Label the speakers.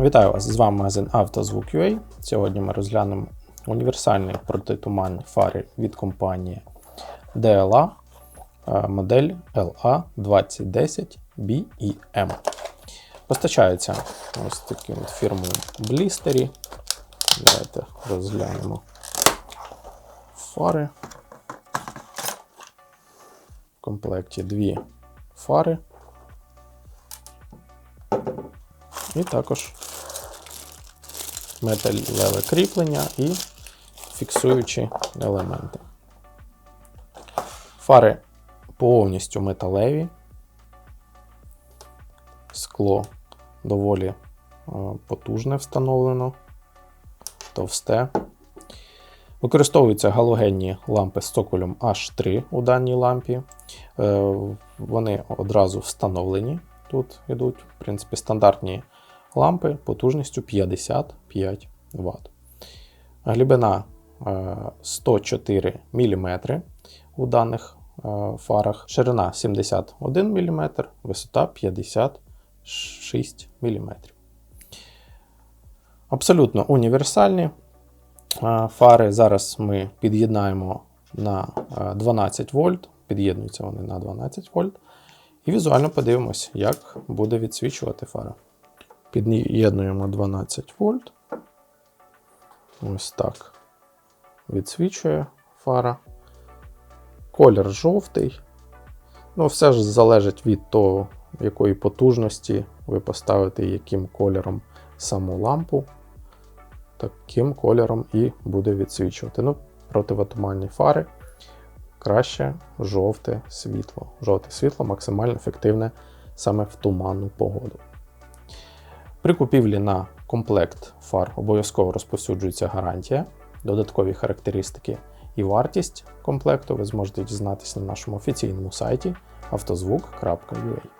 Speaker 1: Вітаю вас! З вами магазин «Автозвук.UA». Сьогодні ми розглянемо універсальні протитуманні фари від компанії DLA, е, модель LA2010 BEM. Постачаються ось таким от фірмою блістері. Давайте розглянемо фари. В комплекті дві фари. І також металеве кріплення і фіксуючі елементи. Фари повністю металеві. Скло доволі е, потужне встановлено, товсте. Використовуються галогенні лампи з цоколем H3 у даній лампі. Е, Вони одразу встановлені. Тут йдуть, в принципі, стандартні лампи потужністю 55 Вт. Глибина е, 104 мм у даних е, фарах, ширина 71 мм, висота 56 мм. Абсолютно універсальні е, фари. Зараз ми під'єднаємо на е, 12 вольт, під'єднуються вони на 12 вольт. І візуально подивимось, як буде відсвічувати фара. Під'єднуємо 12 вольт. Ось так. Відсвічує фара. Колір жовтий. Ну, все ж залежить від того, якої потужності ви поставите яким кольором саму лампу. Таким кольором і буде відсвічувати. Ну, противотуманні фари. Краще жовте світло. Жовте світло максимально ефективне саме в туманну погоду. При купівлі на комплект фар обов'язково розповсюджується гарантія, додаткові характеристики і вартість комплекту ви зможете дізнатися на нашому офіційному сайті автозвук.ua.